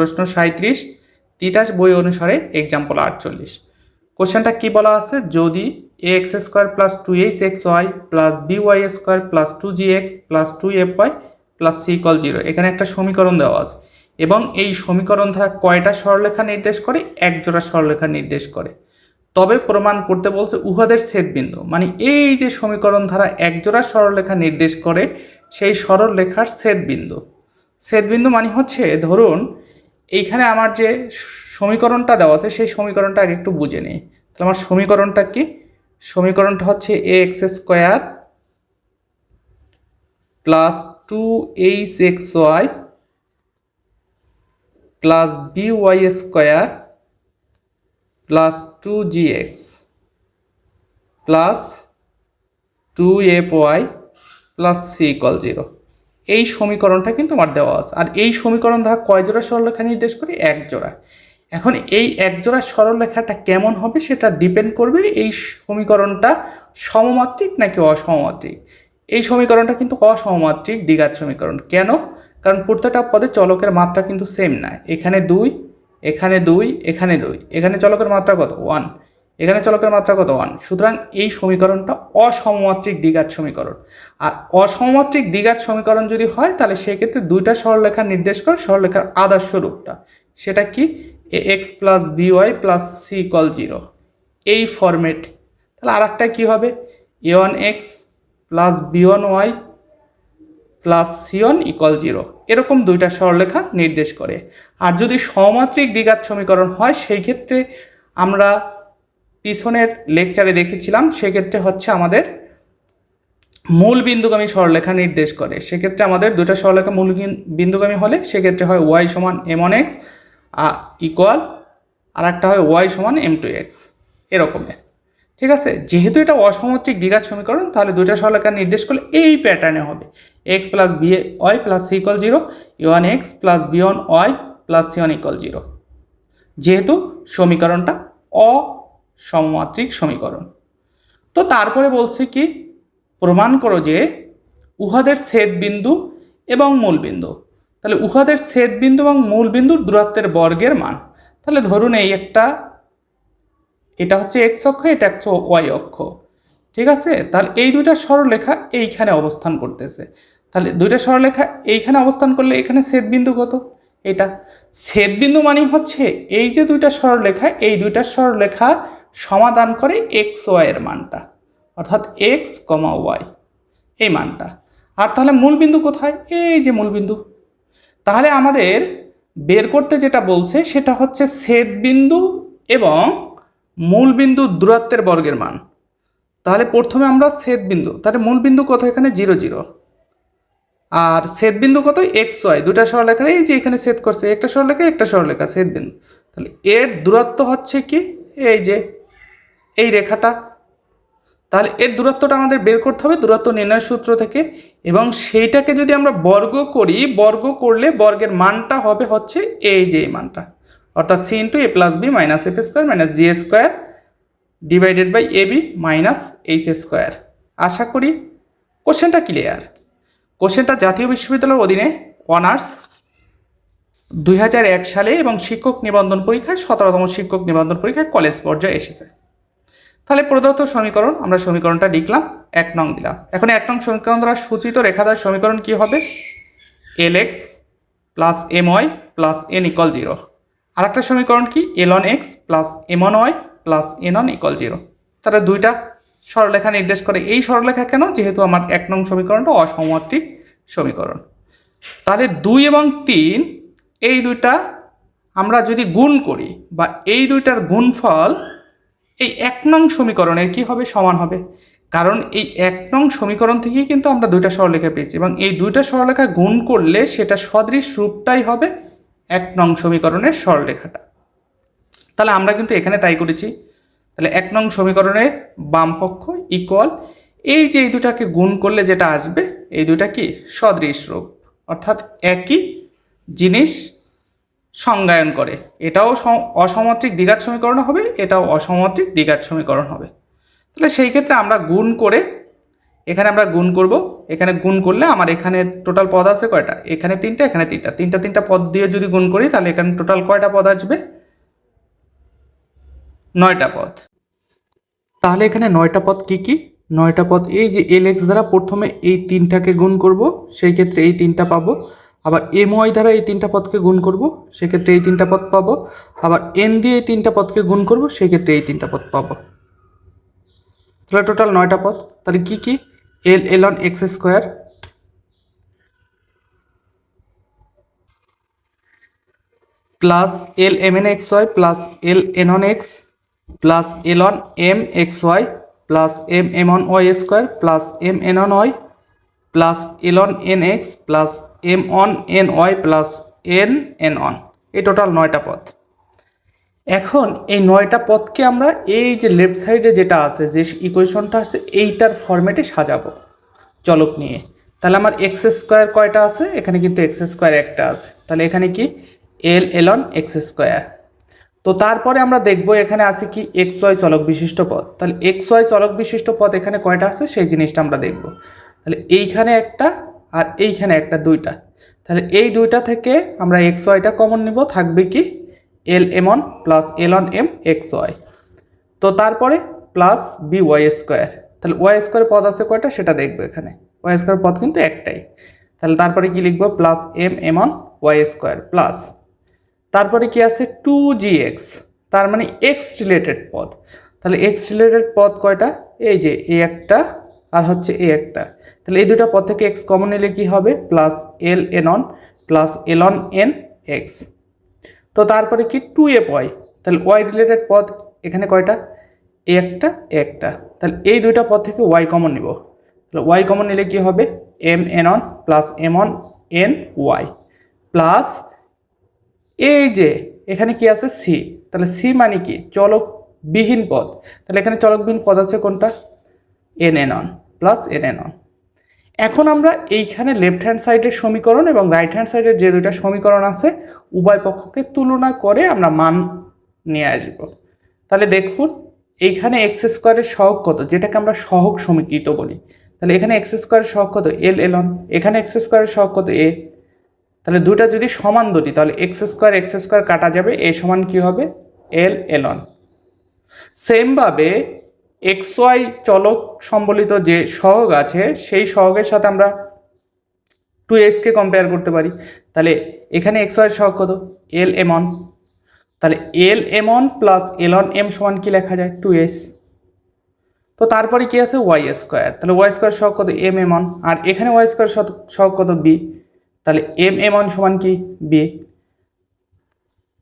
প্রশ্ন সাঁত্রিশ তিতাস বই অনুসারে এক্সাম্পল আটচল্লিশ। কোশ্চেনটা কি বলা আছে? যদি A X square plus two H X Y plus B Y square plus two G X plus two F Y plus C equal zero এখানে একটা সমীকরণ দেওয়া আছে। এবং এই সমীকরণ ধারা কয়টা সরলরেখা নির্দেশ করে? এক জোড়া সরলরেখা নির্দেশ করে। তবে প্রমাণ করতে বলছে উহাদের ছেদবিন্দু। মানে এই যে সমীকরণ ধারা একজোড়া সরলরেখা নির্দেশ করে, সেই সরলরেখার ছেদবিন্দু। ছেদবিন্দু মানে হচ্ছে, ধরুন এইখানে আমার যে সমীকরণটা দেওয়া আছে, সেই সমীকরণটা আগে একটু বুঝে নিই। তাহলে আমার সমীকরণটা কি? সমীকরণটা হচ্ছে A X square plus two H X Y plus B Y square plus two G X plus two F Y plus C equal zero এই সমীকরণটা কিন্তু আমার দেওয়া আছে। আর এই সমীকরণ দ্বারা কয় জোড়া সরলরেখা নির্দেশ করে? এক জোড়া। এখন এই এক জোড়া সরলরেখাটা কেমন হবে সেটা ডিপেন্ড করবে এই সমীকরণটা সমমাত্রিক নাকি অসমমাত্রিক। এই সমীকরণটা কিন্তু অসমমাত্রিক, দ্বিঘাত সমীকরণ। কেন? কারণ প্রত্যেকটা পদে চলকের মাত্রা কিন্তু সেম না এখানে দুই এখানে দুই এখানে দুই। এখানে চলকের মাত্রা কত? ওয়ান এখানে চলকের মাত্রা কত? ওয়ান সুতরাং এই সমীকরণটা অসমমাত্রিক দ্বিঘাত সমীকরণ। আর অসমমাত্রিক দ্বিঘাত সমীকরণ যদি হয়, তাহলে সেক্ষেত্রে দুইটা সরলরেখা নির্দেশ করে সরলরেখার আদর্শ রূপটা। সেটা কি? X plus B Y plus C equal zero এই ফরম্যাট তাহলে আর একটা কী হবে? A one X plus B one Y plus C one equal zero এরকম দুইটা সরলরেখা নির্দেশ করে। আর যদি সমমাত্রিক দ্বিঘাত সমীকরণ হয়, সেই ক্ষেত্রে আমরা পিছনের লেকচারে দেখেছিলাম, সেক্ষেত্রে হচ্ছে আমাদের মূল বিন্দুগামী সরলরেখা নির্দেশ করে। সেক্ষেত্রে আমাদের দুটা সরলরেখা মূল বিন- বিন্দুগামী হলে, সেক্ষেত্রে হয় ওয়াই সমান এম ওয়ান এক্স ইকুয়াল আর একটা হয় ওয়াই সমান এম টু এক্স এরকমের ঠিক আছে? যেহেতু এটা অসমমাত্রিক দ্বিঘাত সমীকরণ, তাহলে দুইটা সরলরেখা নির্দেশ করলে এই প্যাটার্নে হবে। X plus B Y plus C equal zero one X plus B one Y plus C one equal zero যেহেতু সমীকরণটা অসমমাত্রিক সমীকরণ। তো তারপরে বলছে কি, প্রমাণ করো যে উহাদের ছেদ বিন্দু এবং মূল বিন্দু তাহলে উহাদের ছেদ বিন্দু এবং মূল বিন্দুর দূরত্বের বর্গের মান। তাহলে ধরুন এই একটা, এটা হচ্ছে এক্স অক্ষ, এটা হচ্ছে ওয়াই অক্ষ। ঠিক আছে? তাহলে এই দুইটা সরলরেখা এইখানে অবস্থান করতেছে। তাহলে দুইটা সরলরেখা এইখানে অবস্থান করলে এখানে ছেদবিন্দু কত? এটা। ছেদবিন্দু মানে হচ্ছে এই যে দুইটা সরলরেখা, এই দুইটা সরলরেখা সমাধান করে এক্স ওয়াই এর মানটা, অর্থাৎ এক্স কমা ওয়াই এই মানটা। আর তাহলে মূলবিন্দু কোথায়? এই যে মূলবিন্দু তাহলে আমাদের বের করতে যেটা বলছে সেটা হচ্ছে ছেদবিন্দু এবং মূলবিন্দু দূরত্বের বর্গের মান। তাহলে প্রথমে আমরা ছেদবিন্দু তাহলে মূলবিন্দু কত এখানে? Zero zero. আর ছেদবিন্দু কত? এক্স ওয়াই দুটা সরলরেখা। এই যে এখানে ছেদ করছে, একটা সরলরেখা একটা সরলরেখা ছেদবিন্দু তাহলে এর দূরত্ব হচ্ছে কি? এই যে এই রেখাটা, তাহলে এর দূরত্বটা আমাদের বের করতে হবে দূরত্ব নির্ণয় সূত্র থেকে। এবং সেইটাকে যদি আমরা বর্গ করি, বর্গ করলে বর্গের মানটা হবে হচ্ছে এই যে এই মানটা। অর্থাৎ C into A plus B minus F square minus G square divided by A B minus H square আশা করি কোশ্চেনটা ক্লিয়ার কোশ্চেনটা জাতীয় বিশ্ববিদ্যালয়ের অধীনে অনার্স দু হাজার এক সালে এবং শিক্ষক নিবন্ধন পরীক্ষায়, সতেরোতম শিক্ষক নিবন্ধন পরীক্ষায় কলেজ পর্যায়ে এসেছে। তাহলে প্রদত্ত সমীকরণ, আমরা সমীকরণটা লিখলাম, এক নং দিলাম। এখন এক নং সমীকরণ দ্বারা সূচিত রেখা রেখাদার সমীকরণ কি হবে? L X plus M Y plus N equal zero আর একটা সমীকরণ কি? L one X plus M one Y plus N one equal zero তারা দুইটা সরলরেখা নির্দেশ করে এই সরলরেখা কেন? যেহেতু আমার এক নং সমীকরণটা অসমমাত্রিক সমীকরণ। তাহলে দুই এবং তিন, এই দুইটা আমরা যদি গুণ করি বা এই দুইটার গুণফল এই এক নং সমীকরণের কি হবে? সমান হবে। কারণ এই এক নং সমীকরণ থেকেই কিন্তু আমরা দুইটা সরলরেখা পেয়েছি এবং এই দুইটা সরলরেখা গুণ করলে সেটা সদৃশ রূপটাই হবে এক নং সমীকরণের সরলরেখাটা। তাহলে আমরা কিন্তু এখানে তাই করেছি। তাহলে এক নং সমীকরণের বাম পক্ষ ইকুয়াল এই যে এই দুটাকে গুণ করলে যেটা আসবে, এই দুটা কি? সদৃশ রূপ। অর্থাৎ একই জিনিস সংজ্ঞায়ন করে। এটাও সম- অসমমাত্রিক দ্বিঘাত সমীকরণ হবে, এটাও অসমমাত্রিক দ্বিঘাত সমীকরণ হবে। তাহলে সেই ক্ষেত্রে আমরা গুণ করে, এখানে আমরা গুণ করব। এখানে গুণ করলে আমার এখানে টোটাল পদ আছে কয়টা? এখানে তিনটা এখানে তিনটা। তিনটা তিনটা পদ দিয়ে যদি গুণ করি, তাহলে এখানে টোটাল কয়টা পদ আসবে? নয়টা পদ। তাহলে এখানে নয়টা পদ কি কি? নয়টা পদ এই যে এল এক্স দ্বারা প্রথমে এই তিনটাকে গুণ করব, সেই ক্ষেত্রে এই তিনটা পাবো। আবার এম ওয়াই দ্বারা এই তিনটা পদকে গুণ করব, সেক্ষেত্রে এই তিনটা পদ পাবো। আবার এন দিয়ে এই তিনটা পদকে গুণ করব সেই ক্ষেত্রে এই তিনটা পদ পাবো। তাহলে টোটাল নয়টা পদ। তাহলে কি কি? L L one X square plus L M N X Y plus L N one X plus L one M X Y plus M M one Y square plus M N one Y plus L one N X plus M one N Y plus N N one এই total নয়টা পদ। এখন এই নয়টা পদকে আমরা এই যে লেফট সাইডে যেটা আছে, যে ইকুয়েশনটা আছে, এইটার ফরম্যাটে সাজাবো। চলক নিয়ে। তাহলে আমার এক্স স্কোয়ার কয়টা আছে? এখানে কিন্তু এক্স স্কোয়ার একটা আছে। তাহলে এখানে কি? এল এলন এক্স স্কোয়ার তো তারপরে আমরা দেখব এখানে আছে কি এক্স ওয়াই চলক বিশিষ্ট পদ। তাহলে এক্স ওয়াই চলক বিশিষ্ট পদ এখানে কয়টা আছে? সেই জিনিসটা আমরা দেখব। তাহলে এইখানে একটা আর এইখানে একটা দুইটা। তাহলে এই দুইটা থেকে আমরা এক্স ওয়াইটা কমন নিব, থাকবে কি L M one plus L one M X Y তো তারপরে প্লাস বি ওয়াই স্কোয়ার তাহলে ওয়াই স্কোয়ার পদ আছে কয়টা? সেটা দেখব এখানে। ওয়াই স্কোয়ার পদ কিন্তু একটাই। তাহলে তারপরে কি লিখব? Plus M M one Y square plus তারপরে কি আছে? টু জি এক্স তার মানে এক্স রিলেটেড পদ। তাহলে এক্স রিলেটেড পদ কয়টা? এই যে এ একটা আর হচ্ছে এ একটা। তাহলে এই দুটো পদ থেকে এক্স কমন নিলে কি হবে? Plus L N one, plus L one N X. তো তারপরে কি? Two F Y. তাহলে ওয়াই রিলেটেড পদ এখানে কয়টা? এ একটা এ একটা। তাহলে এই দুইটা পদ থেকে ওয়াই কমন নিব। তাহলে ওয়াই কমন নিলে কি হবে? M N one plus M one N Y. Plus এই যে এখানে কি আছে? সি। তাহলে সি মানে কি? চলকবিহীন পদ। তাহলে এখানে চলকবিহীন পদ আছে কোনটা? এন অন প্লাস এন এখন আমরা এইখানে লেফট হ্যান্ড সাইডের সমীকরণ এবং রাইট হ্যান্ড সাইডের যে দুইটা সমীকরণ আছে, উভয় পক্ষকে তুলনা করে আমরা মান নিয়ে আসব। তাহলে দেখুন, এইখানে এক্স স্কোয়ারের সহগ কত, যেটাকে আমরা সহগ সমীকৃত বলি। তাহলে এখানে এক্স স্কোয়ারের সহগ কত? এল এল অন এখানে এক্স স্কোয়ারের সহগ কত? এ তাহলে দুটা যদি সমান ধরি, তাহলে এক্স স্কোয়ার এক্স স্কোয়ার কাটা যাবে, এ সমান কি হবে? এল এল অন সেমভাবে এক্স ওয়াই চলক সম্বলিত যে সহগ আছে, সেই সহগের সাথে আমরা টু এক্সকে কম্পেয়ার করতে পারি। তাহলে এখানে এক্স ওয়াই সহগ কত? এল এম অন তাহলে L M one plus L one M সমান কি লেখা যায়? টু এস তো তারপরে কি আছে? ওয়াই স্কোয়ার তাহলে ওয়াই স্কোয়ার সহগ কত? এম এম অন আর এখানে ওয়াই স্কোয়ার সহগ কত? বি তাহলে এম এম অন সমান কি? বি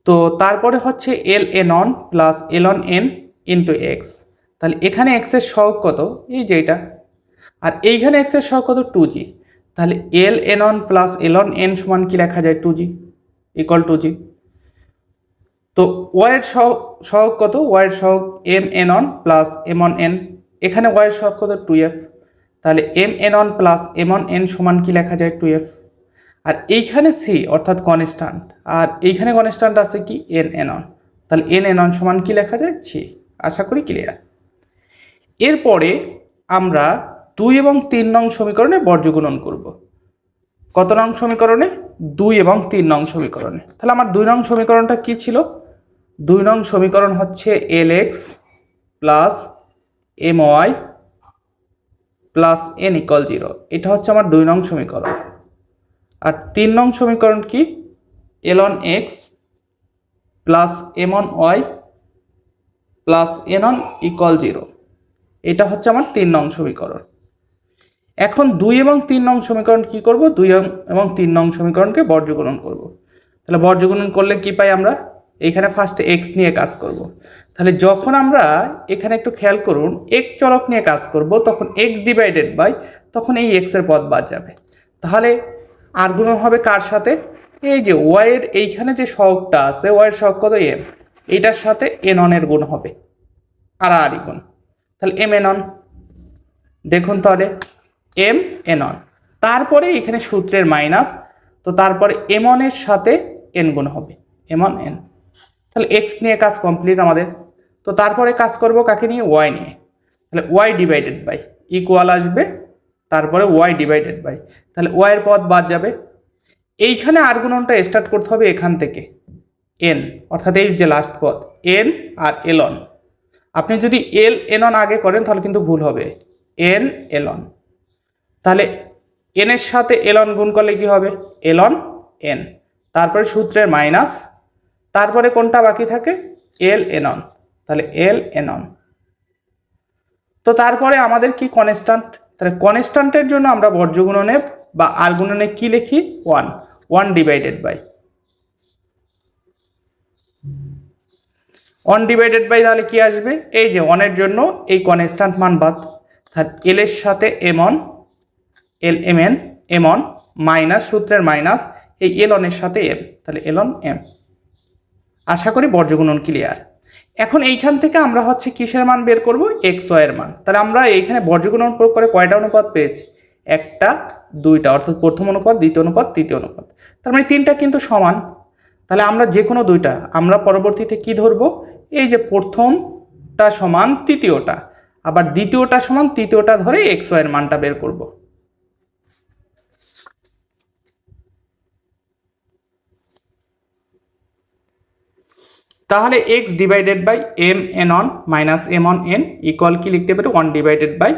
তো তারপরে হচ্ছে L N one plus L one N into X তাহলে এখানে এক্সের সহগ কত? এই যে এটা। আর এইখানে এক্সের সহগ কত? টু জি তাহলে L N one plus L one N সমান কি লেখা যায়? Two G equal two G তো ওয়াইয়ের সহগ কত? ওয়াইয়ের সহগ M N one plus M one N এখানে ওয়াইয়ের সহগ কত? টু এফ তাহলে M N one plus M one N সমান কি লেখা যায়? টু এফ আর এইখানে সি অর্থাৎ কনস্ট্যান্ট আর এইখানে কনস্ট্যান্ট আছে কি? এন এন অন তাহলে এন এন অন সমান কি লেখা যায়? সি আশা করি ক্লিয়ার এরপরে আমরা দুই এবং তিন নং সমীকরণে বর্জ্যগুণন করব। কত নং সমীকরণে? দুই এবং তিন নং সমীকরণে। তাহলে আমার দুই নং সমীকরণটা কি ছিল? দুই নং সমীকরণ হচ্ছে L X plus M Y plus N equal zero. এটা হচ্ছে আমার দুই নং সমীকরণ। আর তিন নং সমীকরণ কি? L one X plus M one Y plus N one equal zero. এটা হচ্ছে আমার তিন নং সমীকরণ। এখন দুই এবং তিন নং সমীকরণ কি করব? দুই এবং তিন নং সমীকরণকে বর্জ্যগুণন করব। তাহলে বর্জ্যগুণন করলে কি পাই আমরা? এখানে ফার্স্টে এক্স নিয়ে কাজ করব। তাহলে যখন আমরা এখানে একটু খেয়াল করুন, এক চলক নিয়ে কাজ করব, তখন এক্স ডিভাইডেড বাই তখন এই এক্সের পদ বাদ যাবে। তাহলে আর গুণন হবে কার সাথে? এই যে ওয়াইয়ের এইখানে যে সহগটা আছে ওয়াইয়ের সহগ কত? এম এইটার সাথে এন অনের গুণ হবে। আর আরই গুণ। তাহলে এম এন অন দেখুন তাহলে এম এন অন তারপরে এখানে সূত্রের মাইনাস তো তারপরে এম অনের সাথে এন গুণ হবে। এমন এন তাহলে এক্স নিয়ে কাজ কমপ্লিট আমাদের। তো তারপরে কাজ করব কাকে নিয়ে? ওয়াই নিয়ে। তাহলে ওয়াই ডিভাইডেড বাই ইকুয়াল আসবে, তারপরে ওয়াই ডিভাইডেড বাই তাহলে ওয়াইয়ের পথ বাদ যাবে। এইখানে আর্গুননটা স্টার্ট করতে হবে এখান থেকে। এন অর্থাৎ এই যে লাস্ট পথ এন আর এলন আপনি যদি এল, এনন আগে করেন, তাহলে কিন্তু ভুল হবে। N, Elon. তাহলে এন এর সাথে এলন গুণ করলে কি হবে? L one, N. তারপরে সূত্রের মাইনাস। তারপরে কোনটা বাকি থাকে? এল, এনন। তাহলে এল, এনন। তো তারপরে আমাদের কি কনস্ট্যান্ট? তাহলে কনস্ট্যান্টের জন্য আমরা বর্জ্যগুণনে বা আর গুণনে কি লিখি? One. One divided by. Divided by তাহলে কি আসবে? এই যে ওয়ানের জন্য এই কনস্ট্যান্ট মান বাদ। তাহলে এল এর সাথে M one L M N M one minus সূত্রের মাইনাস এই এল অনের সাথে এম তাহলে এল অন এম আশা করি বর্জ্যগুণন ক্লিয়ার এখন এইখান থেকে আমরা হচ্ছে কিসের মান বের করব? এক্স ওয়ের মান। তাহলে আমরা এইখানে বর্জ্যগুণন প্রয়োগ করে কয়টা অনুপাত পেয়েছি? একটা, দুইটা, অর্থাৎ প্রথম অনুপাত, দ্বিতীয় অনুপাত, তৃতীয় অনুপাত। তার মানে তিনটা কিন্তু সমান। তাহলে আমরা যে কোনো দুইটা, আমরা পরবর্তীতে কি ধরবো? এই যে প্রথমটা সমান তৃতীয়টা, আবার দ্বিতীয়টা সমান তৃতীয়টা ধরে এক্স ওয়ের মানটা বের করব। তাহলে X divided by M N one minus M one N equal কি লিখতে পারি? One divided by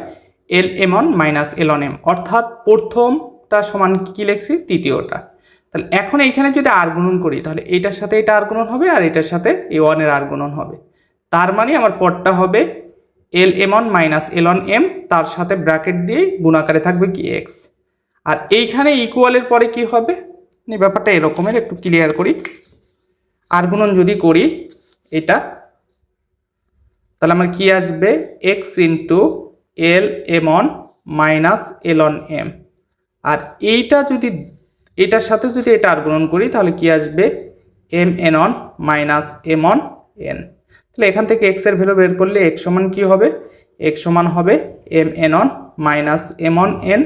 L M one minus L one M অর্থাৎ প্রথমটা সমান কি লিখছি? তৃতীয়টা। তাহলে এখন এইখানে যদি আর গুণন করি, তাহলে এইটার সাথে এটা আর গুণন হবে আর এটার সাথে এ ওয়ানের আর গুণন হবে। তার মানে আমার পদটা হবে L M one minus L one M তার সাথে ব্র্যাকেট দিয়ে গুণাকারে থাকবে কি এক্স আর এইখানে ইকুয়ালের পরে কি হবে? ব্যাপারটা এরকমের একটু ক্লিয়ার করি। আর গুণন যদি করি এটা, তাহলে আমার কি আসবে? X into L M one minus L one M আর এইটা যদি এটার সাথে যদি এটা আর গুণন করি, তাহলে কি আসবে? M N one minus M one N তাহলে এখান থেকে এক্সের ভ্যালু বের করলে এক্স সমান কি হবে? এক্স সমান হবে M N on minus M on N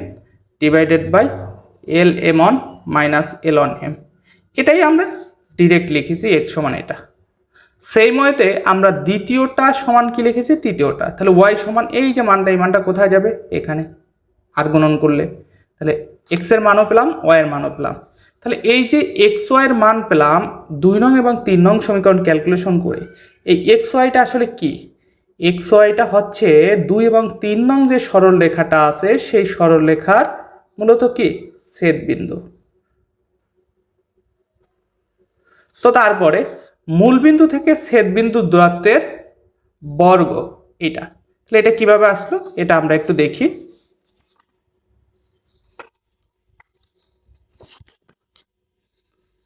divided by L M on minus L on M এটাই আমরা ডিরেক্ট লিখেছি এক্স সমান এটা। সেই মতে আমরা দ্বিতীয়টা সমান কি লিখেছি? তৃতীয়টা। তাহলে ওয়াই সমান এই যে মানটা, এই মানটা কোথায় যাবে? এখানে। আর গুণন করলে। তাহলে এক্সের মানও পেলাম ওয়াই এর মানও পেলাম। তাহলে এই যে এক্স ওয়াই এর মান পেলাম, দুই নং এবং তিন নং সমীকরণ ক্যালকুলেশন করে, এই এক্স ওয়াইটা আসলে কি? এক্স ওয়াইটা হচ্ছে দুই এবং তিন নং যে সরল রেখাটা আছে, সেই সরল রেখার মূলত কি? ছেদ বিন্দু। তো তারপরে মূলবিন্দু থেকে ছেদবিন্দু দূরত্বের বর্গ এটা। তাহলে এটা কীভাবে আসলো? এটা আমরা একটু দেখি।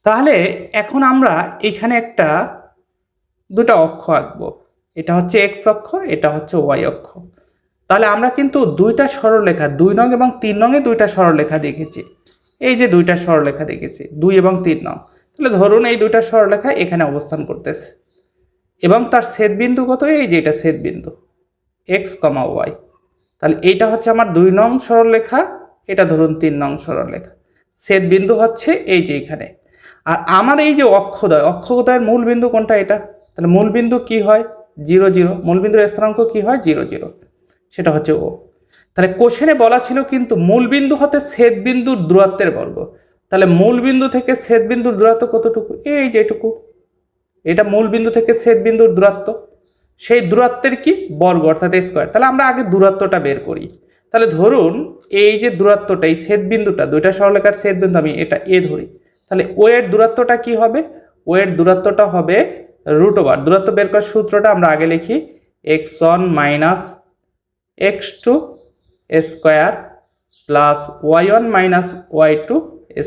তাহলে এখন আমরা এখানে একটা দুটো অক্ষ আঁকবো। এটা হচ্ছে এক্স অক্ষ, এটা হচ্ছে ওয়াই অক্ষ। তাহলে আমরা কিন্তু দুইটা সরলরেখা, দুই নং এবং তিন নঙে দুইটা সরলরেখা দেখেছি। এই যে দুইটা সরলরেখা দেখেছি, দুই এবং তিন নং। তাহলে ধরুন এই দুইটা সরলরেখা এখানে অবস্থান করতেছে। এবং তার ছেদবিন্দু কত? এই যে এটা ছেদবিন্দু এক্স কমা ওয়াই তাহলে এইটা হচ্ছে আমার দুই নং সরলরেখা, এটা ধরুন তিন নং সরলরেখা। ছেদবিন্দু হচ্ছে এই যে এখানে। আর আমার এই যে অক্ষদয়, অক্ষদয়ের মূল বিন্দু কোনটা এটা? তাহলে মূল বিন্দু কি হয়? Zero zero. মূল বিন্দুর স্থানাঙ্ক কি হয়? Zero zero. সেটা হচ্ছে ও। তাহলে কোশ্চেনে বলা ছিল কিন্তু মূল বিন্দু হতে ছেদ বিন্দুর দূরত্বের বর্গ। তাহলে মূল বিন্দু থেকে ছেদ বিন্দুর দূরত্ব কতটুকু? এই যেটুকু এটা মূল বিন্দু থেকে ছেদ বিন্দুর দূরত্ব। সেই দূরত্বের কি? বর্গ, অর্থাৎ স্কোয়ার। তাহলে আমরা আগে দূরত্বটা বের করি। তাহলে ধরুন এই যে দূরত্বটা, এই ছেদ বিন্দুটা দুইটা সরলেখার ছেদ বিন্দু আমি এটা এ ধরি। তাহলে ও এর দূরত্বটা কি হবে? ও এর দূরত্বটা হবে রুট ওভার দূরত্ব বের করার সূত্রটা আমরা আগে লিখি। X one minus X two square plus Y one minus Y two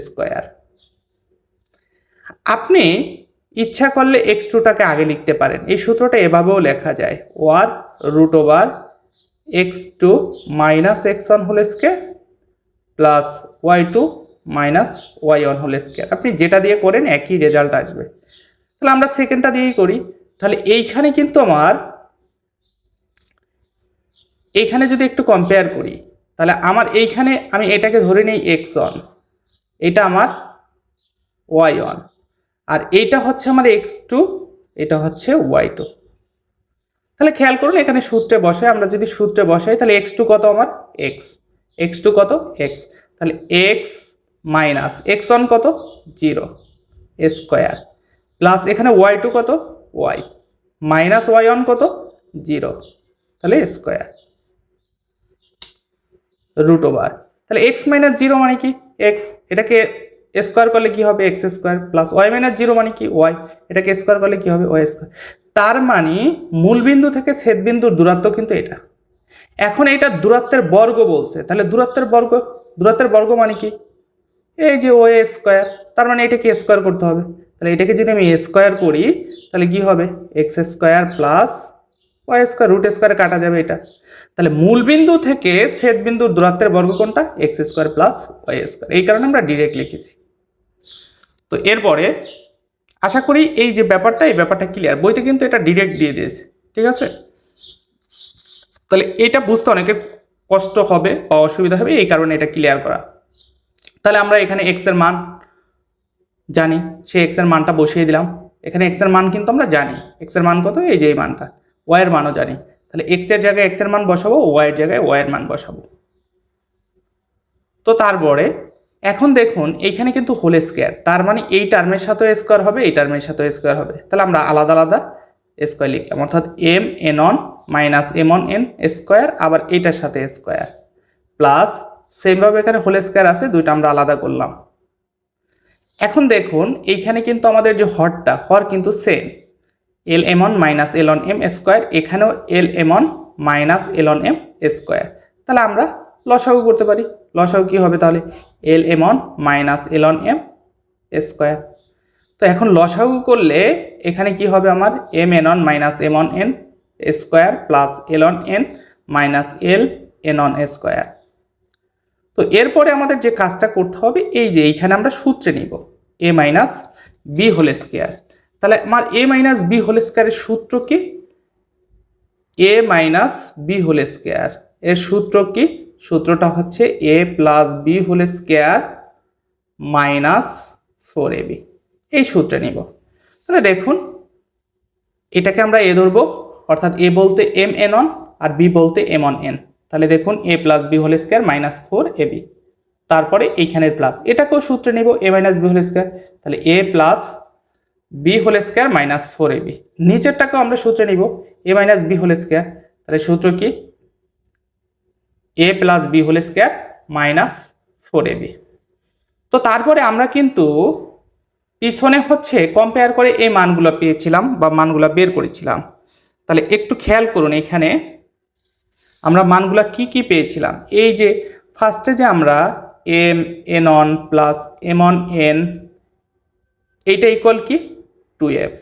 square আপনি ইচ্ছা করলে এক্স টুটাকে আগে লিখতে পারেন। এই সূত্রটা এভাবেও লেখা যায়। Or root over X two minus X one whole square plus Y two minus Y one whole square. আপনি যেটা দিয়ে করেন একই রেজাল্ট আসবে। তাহলে আমরা সেকেন্ডটা দিয়েই করি। তাহলে এইখানে কিন্তু আমার এইখানে যদি একটু কম্পেয়ার করি, তাহলে আমার এইখানে আমি এটাকে ধরে নিই এক্স ওয়ান। এটা আমার ওয়াই ওয়ান। আর এইটা হচ্ছে আমার এক্স টু, এটা হচ্ছে ওয়াই টু। তাহলে খেয়াল করুন, এখানে সূত্রে বসাই, আমরা যদি সূত্রে বসাই, তাহলে এক্স টু কত আমার এক্স এক্স টু কত এক্স তাহলে এক্স মাইনাস এক্স ওয়ান কত? জিরো। স্কোয়ার। প্লাস এখানে ওয়াই টু কত? ওয়াই। মাইনাস ওয়াই ওয়ান কত? জিরো। তাহলে স্কোয়ার। Root over. তাহলে এক্স মাইনাস জিরো মানে কি? এক্স। এটাকে স্কোয়ার করলে কি হবে? X square plus Y minus zero মানে কি? ওয়াই। এটাকে স্কোয়ার করলে কি হবে? Y square. তার মানে মূলবিন্দু থেকে ছেদবিন্দুর দূরত্ব কিন্তু এটা। এখন এটা দূরত্বের বর্গ বলছে। তাহলে দূরত্বের বর্গ দূরত্বের বর্গ মানে কি? এই যে ও স্কোয়ার, তার মানে এটাকে স্কোয়ার করতে হবে। তাহলে এটাকে যদি আমি স্কোয়ার করি, তাহলে কি হবে? X square plus Y square root স্কোয়ারে কাটা যাবে এটা। তাহলে মূলবিন্দু থেকে ছেদবিন্দুর দূরত্বের বর্গ কোনটা? X square plus Y square. এই কারণে আমরা ডিরেক্ট লিখেছি। তো এরপরে আশা করি এই যে ব্যাপারটা, এই ব্যাপারটা ক্লিয়ার বইতে কিন্তু এটা ডিরেক্ট দিয়ে দিয়েছে। ঠিক আছে? তাহলে এটা বুঝতে অনেকের কষ্ট হবে বা অসুবিধা হবে, এই কারণে এটা ক্লিয়ার করা। তাহলে আমরা এখানে এক্সের মান জানি। সেই এক্সের মানটা বসিয়ে দিলাম। এখানে এক্সের মান কিন্তু আমরা জানি। এক্সের মান কত? এই যে এই মানটা। ওয়াই এর মানও জানি। তাহলে এক্সের জায়গায় এক্সের মান বসাবো ওয়াই এর জায়গায় ওয়াই এর মান বসাবো। তো তারপরে, এখন দেখুন এইখানে কিন্তু হোল স্কোয়ার তার মানে এই টার্মের সাথে স্কোয়ার হবে, এই টার্মের সাথে স্কোয়ার হবে। তাহলে আমরা আলাদা আলাদা স্কোয়ার লিখলাম। অর্থাৎ M N on minus M on N square আবার এইটার সাথে স্কোয়ার প্লাস সেমভাবে এখানে হোল স্কোয়ার আছে, দুইটা আমরা আলাদা করলাম। এখন দেখুন, এইখানে কিন্তু আমাদের যে হরটা, হর কিন্তু same L M on minus L on M square এখানেও L M on minus L on M square তাহলে আমরা লসাগু করতে পারি। লসাগু কী হবে তাহলে? L M on minus L on M square তো এখন লসাগু করলে এখানে কি হবে আমার? M N on minus M on N square plus L on N minus L N on square তো এরপরে আমাদের যে কাজটা করতে হবে, এই যে এইখানে আমরা সূত্রে নিব A minus B whole square তাহলে আমার এ মাইনাস বি হোল স্কোয়ারের সূত্র কি? A minus B whole square এর সূত্র কি? সূত্রটা হচ্ছে A plus B whole square minus four A B এই সূত্রে নিব। তাহলে দেখুন, এটাকে আমরা এ ধরবো, অর্থাৎ এ বলতে এম এন অন আর বি বলতে এম অন এন তাহলে দেখুন A plus B whole square minus four A B তারপরে এইখানের প্লাস এটাকেও সূত্রে নিব A minus B whole square তাহলে A plus B whole square minus four A B নিচেরটাকেও আমরা সূত্রে নিব A minus B whole square তাহলে সূত্র কি? A plus B whole square minus four A B তো তারপরে আমরা কিন্তু পিছনে হচ্ছে কম্পেয়ার করে এই মানগুলো পেয়েছিলাম বা মানগুলো বের করেছিলাম। তাহলে একটু খেয়াল করুন এখানে আমরা মানগুলা কি কি পেয়েছিলাম? এই যে ফার্স্টে যে আমরা M N on plus M on N এইটা ইকুয়াল কি? টু এফ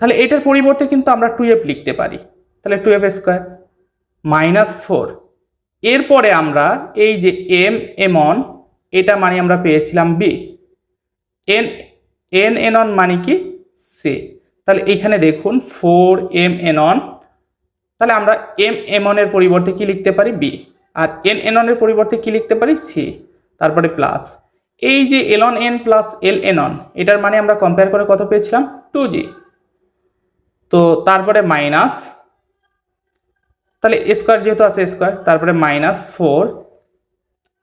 তাহলে এটার পরিবর্তে কিন্তু আমরা টু এফ লিখতে পারি। তাহলে two F square minus four এরপরে আমরা এই যে এম এম অন এটা মানে আমরা পেয়েছিলাম B N N N on মানে কি? সি তাহলে এখানে দেখুন ফোর এম এন অন তাহলে আমরা এম এম অনের পরিবর্তে কি লিখতে পারি? বি আর এন এন অনের পরিবর্তে কি লিখতে পারি? সি তারপরে প্লাস এই যে L on N plus L N on এটার মানে আমরা কম্পেয়ার করে কত পেয়েছিলাম? টু জি তো তারপরে মাইনাস তাহলে স্কোয়ার যেহেতু আছে স্কোয়ার তারপরে মাইনাস ফোর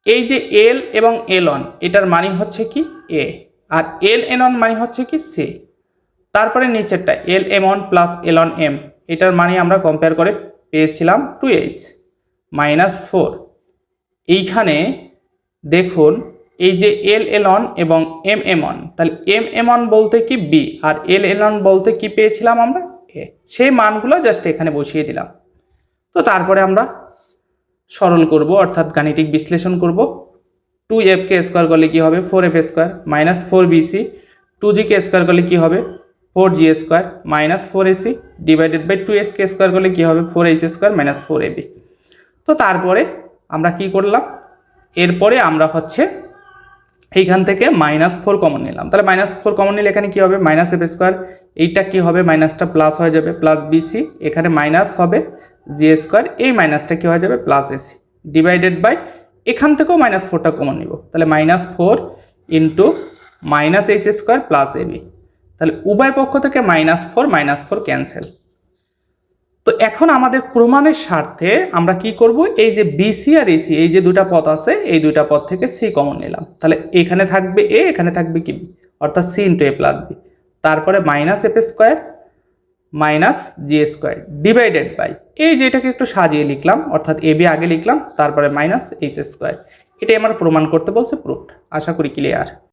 এই যে এল এবং এল অন এটার মানে হচ্ছে কি? এ আর এল এন অন মানে হচ্ছে কি? সি তারপরে নিচেরটা L M plus L on M এটার মানে আমরা কম্পেয়ার করে পেয়েছিলাম টু এইচ মাইনাস ফোর এইখানে দেখুন, এই যে এল এল অন এবং এম এম অন তাহলে এম এম অন বলতে কি B R L L on বলতে কি পেয়েছিলাম আমরা? এ সেই মানগুলো জাস্ট এখানে বসিয়ে দিলাম। তো তারপরে আমরা সরল করব, অর্থাৎ গাণিতিক বিশ্লেষণ করব। টু এফকে স্কোয়ার করলে কী হবে? Four F square minus four BC two GK square করলে কী হবে? Four G square minus four AC divided by two SK square করলে কী হবে? Four H square minus four AB তো তারপরে আমরা কি করলাম? এরপরে আমরা হচ্ছে এইখান থেকে মাইনাস ফোর কমন নিলাম। তাহলে মাইনাস ফোর কমন নিলে এখানে কী হবে? Minus F square. এইটা কী হবে? মাইনাসটা প্লাস হয়ে যাবে, প্লাস বিসি এখানে মাইনাস হবে জি স্কোয়ার। এই মাইনাসটা কী হয়ে যাবে? প্লাস এসি ডিভাইডেড বাই এখান থেকেও মাইনাস ফোরটা কমন নিব। তাহলে minus four into minus H square plus AB তাহলে উভয় পক্ষ থেকে minus four minus four cancel তো এখন আমাদের প্রমাণের স্বার্থে আমরা কি করব? এই যে বিসি আর এসি এই যে দুটা পথ আছে, এই দুটা পথ থেকে সি কমন নিলাম। তাহলে এখানে থাকবে এ এখানে থাকবে কি বি অর্থাৎ C into A plus B তারপরে minus F square minus G square divided by এই যেটাকে একটু সাজিয়ে লিখলাম, অর্থাৎ এ বি আগে লিখলাম, তারপরে মাইনাস এইচ স্কোয়ার এটাই আমার প্রমাণ করতে বলছে প্রুফড আশা করি ক্লিয়ার